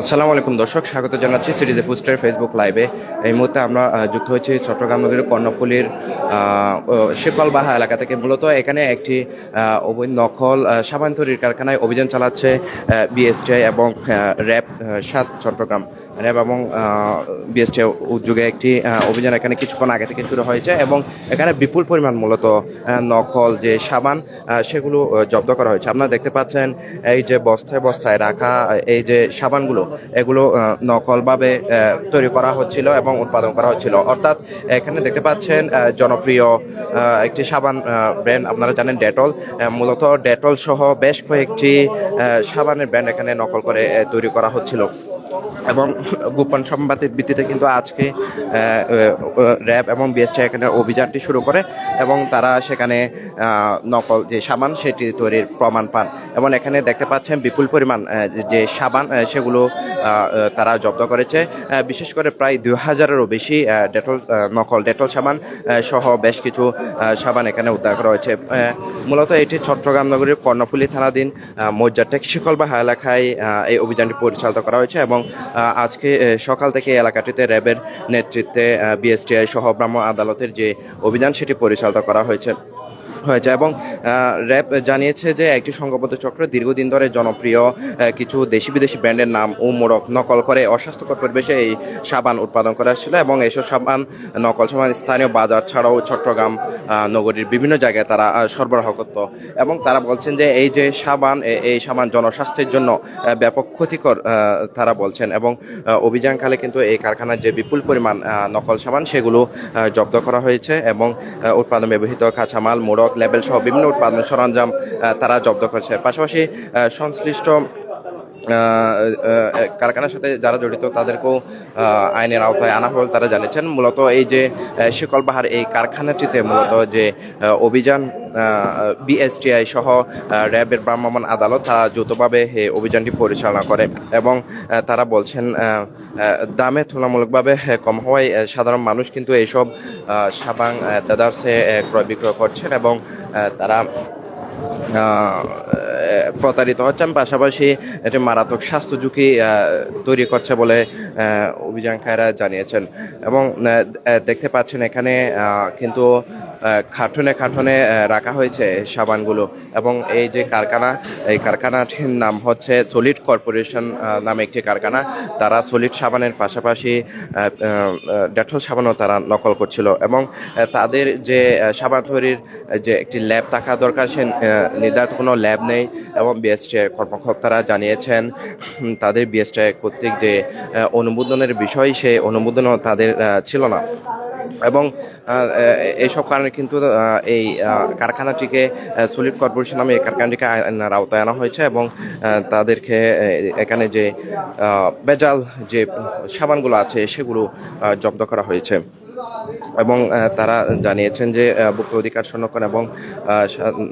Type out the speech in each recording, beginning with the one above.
আসসালামু আলাইকুম দর্শক, স্বাগত জানাচ্ছি সিরিজে পুস্টার ফেসবুক লাইভে এই মুহূর্তে আমরা যুক্ত হয়েছি চট্টগ্রাম নগরীর কর্ণফুলির শিকলবাহা এলাকা থেকে। মূলত এখানে একটি নকল সাবান তৈরির কারখানায় অভিযান চালাচ্ছে বিএসটিআই এবং র্যাব সাত চট্টগ্রাম। র্যাব এবং বিএসটিআই উদ্যোগে একটি অভিযান এখানে কিছুক্ষণ আগে থেকে শুরু হয়েছে এবং এখানে বিপুল পরিমাণ মূলত নকল যে সাবান সেগুলো জব্দ করা হয়েছে। আপনারা দেখতে পাচ্ছেন, এই যে বস্তায় বস্তায় রাখা এই যে সাবানগুলো, এগুলো নকলভাবে তৈরি করা হচ্ছিল এবং উৎপাদন করা হচ্ছিল। অর্থাৎ এখানে দেখতে পাচ্ছেন জনপ্রিয় একটি সাবান ব্র্যান্ড আপনারা জানেন ডেটল মূলত ডেটল সহ বেশ কয়েকটি সাবানের ব্র্যান্ড এখানে নকল করে তৈরি করা হচ্ছিল। এবং গোপন সংবাদের ভিত্তিতে কিন্তু আজকে র্যাব এবং বিএসটি এখানে অভিযানটি শুরু করে এবং তারা সেখানে নকল যে সাবান সেটি তৈরির প্রমাণ পান। এবং এখানে দেখতে পাচ্ছেন বিপুল পরিমাণ যে সাবান সেগুলো তারা জব্দ করেছে। বিশেষ করে প্রায় দুই হাজারেরও বেশি ডেটল নকল ডেটল সাবান সহ বেশ কিছু সাবান এখানে উদ্ধার করা হয়েছে। মূলত এটি চট্টগ্রাম নগরীর কর্ণফুলী থানাধীন মজ্জাটেক শিকলবাহা এলাকায় এই অভিযানটি পরিচালিত করা হয়েছে এবং আহ, আজকে সকাল থেকে এলাকাটিতে র্যাবের নেতৃত্বে বিএসটিআই সহ ব্রাহ্ম আদালতের যে অভিযান সেটি পরিচালিত করা হয়েছে। হয়েছে এবং র্যাব জানিয়েছে যে একটি সংঘবদ্ধ চক্র দীর্ঘদিন ধরে জনপ্রিয় কিছু দেশি বিদেশি ব্র্যান্ডের নাম ও মোড়ক নকল করে অস্বাস্থ্যকর পরিবেশে এই সাবান উৎপাদন করে আসছিল এবং এইসব সাবান, নকল সাবান স্থানীয় বাজার ছাড়াও চট্টগ্রাম নগরীর বিভিন্ন জায়গায় তারা সরবরাহ করত এবং তারা বলছেন যে এই যে সাবান এই সাবান জনস্বাস্থ্যের জন্য ব্যাপক ক্ষতিকর তারা বলছেন এবং অভিযানকালে কিন্তু এই কারখানার যে বিপুল পরিমাণ নকল সাবান সেগুলো জব্দ করা হয়েছে এবং উৎপাদন ব্যবহৃত কাঁচামাল, মোড়ক লেবেল সহ বিভিন্ন উৎপাদন সরঞ্জাম তারা জব্দ করেছে। পাশাপাশি সংশ্লিষ্ট কারখানার সাথে যারা জড়িত তাদেরকেও আইনের আওতায় আনা হল। তারা জানিয়েছেন, মূলত এই যে শিকল পাহাড় এই কারখানাটিতে মূলত যে অভিযান বিএসটিআই সহ র্যাবের ভ্রাম্যমাণ আদালত, তারা যৌথভাবে এই অভিযানটি পরিচালনা করে এবং তারা বলছেন দামে তুলনামূলকভাবে কম হওয়ায় সাধারণ মানুষ কিন্তু এইসব সাবাং দাদার্সে ক্রয় বিক্রয় করছেন এবং তারা প্রতারিত হচ্ছেন। পাশাপাশি এটি মারাত্মক স্বাস্থ্য ঝুঁকি তৈরি করছে বলে আহ, অভিযানকারীরা জানিয়েছেন। এবং দেখতে পাচ্ছেন এখানে কিন্তু খাটনে খাটনে রাখা হয়েছে সাবানগুলো। এবং এই যে কারখানা এই কারখানাটির নাম হচ্ছে সলিড কর্পোরেশন নামে একটি কারখানা। তারা সলিড সাবানের পাশাপাশি ডেটল সাবানও তারা নকল করছিল। এবং তাদের যে সাবান তৈরির যে একটি ল্যাব থাকা দরকার সে নির্ধারিত কোনো ল্যাব নেই। এবং বিএসটিআই কর্মকর্তারা জানিয়েছেন তাদের বিএসটিআই কর্তৃক যে অনুমোদনের বিষয়, সেই অনুমোদনও তাদের ছিল না। এবং এইসব কারণে কিন্তু এই কারখানাটিকে সলিড কর্পোরেশন নামে এই কারখানাটিকে আইনের আওতায় আনা হয়েছে এবং তাদেরকে এখানে যে বেজাল যে সাবানগুলো আছে, সেগুলো জব্দ করা হয়েছে। এবং তারা জানিয়েছেন যে ভুক্ত অধিকার সংরক্ষণ এবং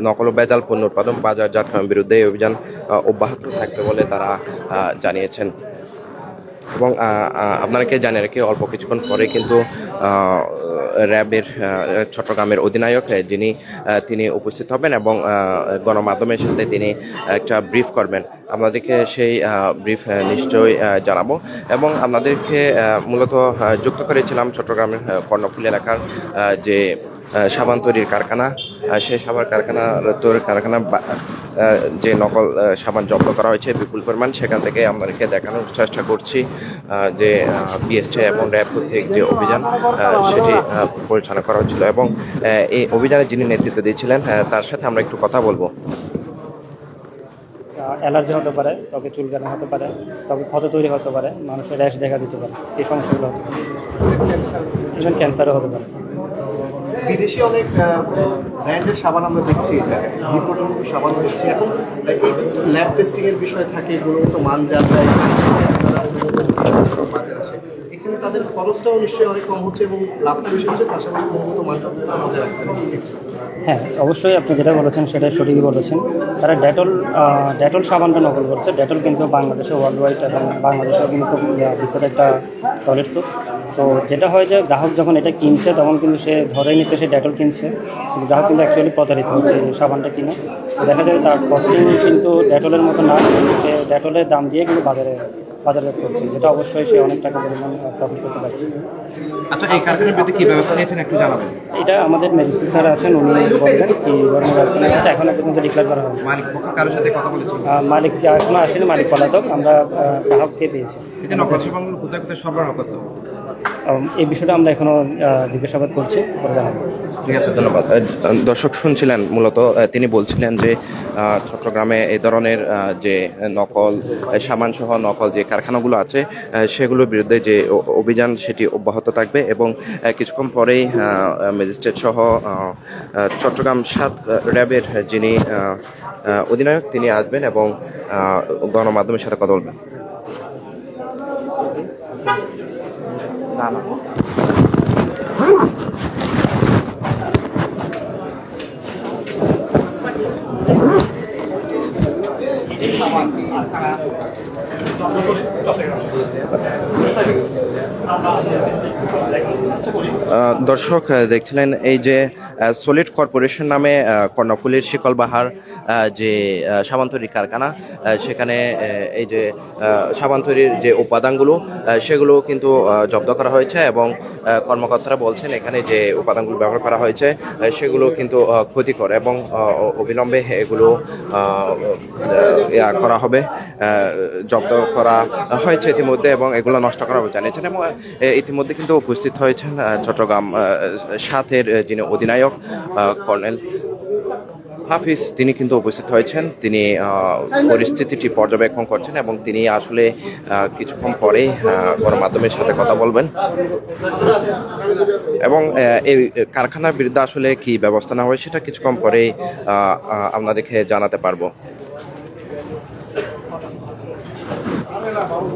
নকল বেজাল পণ্য উৎপাদন বাজার বাজারজাতকরণের বিরুদ্ধে এই অভিযান অব্যাহত থাকবে বলে তারা জানিয়েছেন। এবং আপনাকে জানিয়ে রাখি অল্প কিছুক্ষণ পরে কিন্তু র্যাবের চট্টগ্রামের অধিনায়ক যিনি তিনি উপস্থিত হবেন এবং গণমাধ্যমের সাথে তিনি একটা ব্রিফ করবেন। আপনাদেরকে সেই ব্রিফ নিশ্চয়ই জানাব। এবং আপনাদেরকে মূলত যুক্ত করেছিলাম চট্টগ্রামের কর্ণফুল এলাকার যে সাবান তৈরির কারখানা সেই সাবান কারখানা, তৈরির কারখানা যে নকল সাবান জব্দ করা হয়েছে বিপুল পরিমাণ, সেখান থেকে আমাদেরকে দেখানোর চেষ্টা করছি যে বিএসটি এবং র্যাব কর্তৃক যে অভিযান সেটি পরিচালনা করা হচ্ছিল এবং এই অভিযানে যিনি নেতৃত্ব দিয়েছিলেন তার সাথে আমরা একটু কথা বলব। অ্যালার্জি হতে পারে, ত্বকে চুলকানি হতে পারে তবে ক্ষত তৈরি হতে পারে, মানুষের র্যাশ দেখা দিতে পারে, এই সমস্যাগুলো হতে পারে। ইভেন ক্যান্সারও হতে পারে। বিদেশি অনেক ব্র্যান্ডের সাবান আমরা দেখছি নিকটের মতো সাবান দেখছি। এখন ল্যাব টেস্টিং এর বিষয় থাকে এগুলো তো মান বাজার আসে এক্ষেত্রে তাদের খরচটাও নিশ্চয়ই অনেক কম হচ্ছে এবং লাভটা বেশি হচ্ছে, পাশাপাশি গুণগত রাখছেন হ্যাঁ অবশ্যই আপনি যেটা বলেছেন সেটা সঠিকই বলেছেন। তারা ডেটল ডেটল সাবানটা নকল করছে। ডেটল কিন্তু বাংলাদেশে ওয়ার্ল্ড ওয়াইড এবং বাংলাদেশেও কিন্তু খুব বিখ্যাত একটা টয়লেট স্যুপ তো যেটা হয় যে গ্রাহক যখন এটা কিনছে তখন কিন্তু সে ধরে নিচ্ছে সে ডেটল কিনছে। কিন্তু গ্রাহক কিন্তু অ্যাকচুয়ালি প্রতারিত হচ্ছে যে সাবানটা কিনে। দেখা যায় তার কস্টিং কিন্তু ডেটলের মতো না সে ডেটলের দাম দিয়ে কিন্তু বাজারে বাজারজাত করছে যেটা অবশ্যই সে অনেক টাকা পরিমাণ প্রফিট করতে পারছে। আচ্ছা এই কারখানার বিরুদ্ধে কি ব্যবস্থা নিয়েছেন একটু জানাবেন? এটা আমাদের মেডিসিন স্যার আছেন উনি বলবেন কি ধরনের ব্যবস্থা নেওয়া হচ্ছে এখনও পর্যন্ত ডিক্লেয়ার করা হয়নি। মালিক কারোর সাথে কথা বলেছেন মালিক যে এখনও আসেনি মালিক পলাতক আমরা গ্রাহককে পেয়েছি। নকল কোথায় কোথায় সরবরাহ করতো এই বিষয়টা আমরা এখনও জিজ্ঞাসাবাদ করছি জানাব। ঠিক আছে, ধন্যবাদ। দর্শক শুনছিলেন মূলত তিনি বলছিলেন যে চট্টগ্রামে এই ধরনের যে নকল সামান সহ নকল যে কারখানাগুলো আছে সেগুলোর বিরুদ্ধে যে অভিযান, সেটি অব্যাহত থাকবে এবং কিছুক্ষণ পরেই ম্যাজিস্ট্রেট সহ চট্টগ্রাম সাত র্যাবের যিনি অধিনায়ক, তিনি আসবেন এবং গণমাধ্যমের সাথে কথা বলবেন। আহ, দর্শক দেখছিলেন এই যে সলিড কর্পোরেশন নামে কর্ণফুলীর শিকলবাহার যে তৈরির কারখানা সেখানে এই যে আহ, সাবান তৈরির যে উপাদানগুলো সেগুলো কিন্তু জব্দ করা হয়েছে এবং কর্মকর্তারা বলছেন এখানে যে উপাদানগুলো ব্যবহার করা হয়েছে সেগুলো কিন্তু ক্ষতিকর এবং অবিলম্বে এগুলো করা হবে। জব্দ করা হয়েছে ইতিমধ্যে এবং এগুলো নষ্ট করা জানিয়েছেন এবং ইতিমধ্যে কিন্তু উপস্থিত হয়েছেন চট্টগ্রাম সাতের যিনি অধিনায়ক কর্নেল হাফিজ তিনি কিন্তু উপস্থিত হয়েছেন। তিনি পরিস্থিতিটি পর্যবেক্ষণ করছেন এবং তিনি আসলে কিছুক্ষণ আহ, গণমাধ্যমের সাথে কথা বলবেন। এবং এই কারখানার বিরুদ্ধে আসলে কি ব্যবস্থা নেওয়া হয় সেটা কিছুক্ষণ আহ, আপনাদেরকে জানাতে পারব।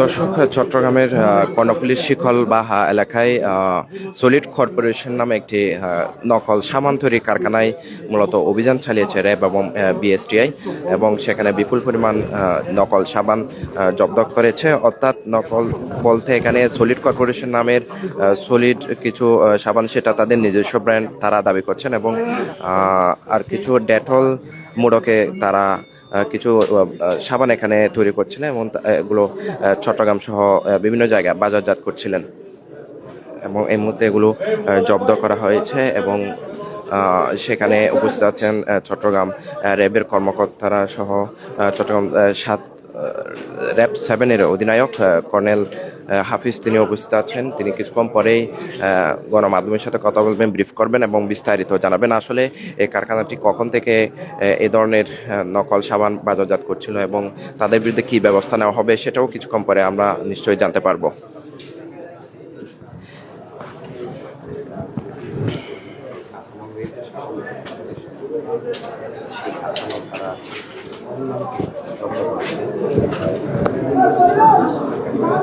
দর্শক, চট্টগ্রামের কর্ণফুলীর শিখল বাহা এলাকায় সলিড কর্পোরেশন নামে একটি নকল সামান কারখানায় মূলত অভিযান চালিয়েছে র্যাব এবং বিএসটিআই এবং সেখানে বিপুল পরিমাণ নকল সাবান জব্দ করেছে। অর্থাৎ নকল বলতে এখানে সলিড কর্পোরেশন নামের সলিড কিছু সাবান, সেটা তাদের নিজস্ব ব্র্যান্ড তারা দাবি করছেন এবং আর কিছু ডেটল মোড়কে তারা কিছু সাবান এখানে তৈরি করছিলেন এবং এগুলো চট্টগ্রাম সহ বিভিন্ন জায়গায় বাজারজাত করছিলেন। এবং এই মুহূর্তে এগুলো জব্দ করা হয়েছে এবং সেখানে উপস্থিত আছেন চট্টগ্রাম র্যাবের কর্মকর্তারা সহ চট্টগ্রাম সাত র্যাব সেভেনের অধিনায়ক কর্নেল হাফিজ তিনি উপস্থিত আছেন। তিনি কিছুক্ষণ পরেই গণমাধ্যমের সাথে কথা বলবেন, ব্রিফ করবেন এবং বিস্তারিত জানাবেন আসলে এই কারখানাটি কখন থেকে এ ধরনের নকল সাবান বাজারজাত করছিল এবং তাদের বিরুদ্ধে কী ব্যবস্থা নেওয়া হবে সেটাও কিছুক্ষণ পরে আমরা নিশ্চয়ই জানতে পারব।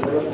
Merci.